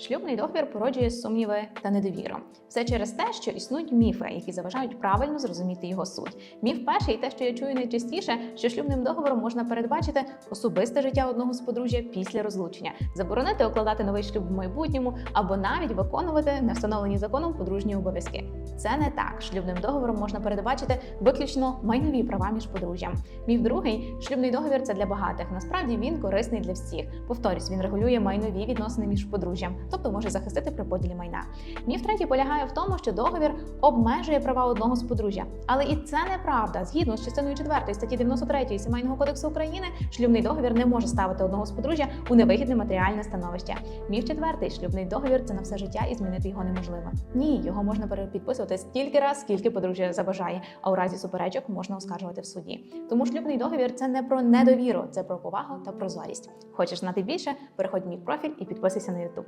Шлюбний договір породжує сумніви та недовіру. Все через те, що існують міфи, які заважають правильно зрозуміти його суть. Міф перший, те, що я чую найчастіше, що шлюбним договором можна передбачити особисте життя одного з подружжя після розлучення, заборонити укладати новий шлюб в майбутньому або навіть виконувати не встановлені законом подружні обов'язки. Це не так. Шлюбним договором можна передбачити виключно майнові права між подружжям. Міф другий шлюбний договір це для багатих. Насправді він корисний для всіх. Повторюсь, він регулює майнові відносини між подружжям, тобто може захистити при поділі майна. Міф третій полягає в тому, що договір обмежує права одного з подружжя. Але і це неправда. Згідно з частиною 4 статті 93 Сімейного кодексу України, шлюбний договір не може ставити одного з подружжя у невигідне матеріальне становище. Міф четвертий шлюбний договір це на все життя і змінити його неможливо. Ні, його можна перепідписувати стільки раз, скільки подружжя забажає, а у разі суперечок можна оскаржувати в суді. Тому шлюбний договір це не про недовіру, це про повагу та прозорість. Хочеш знати більше? Переходь в мій профіль і підписуйся на YouTube.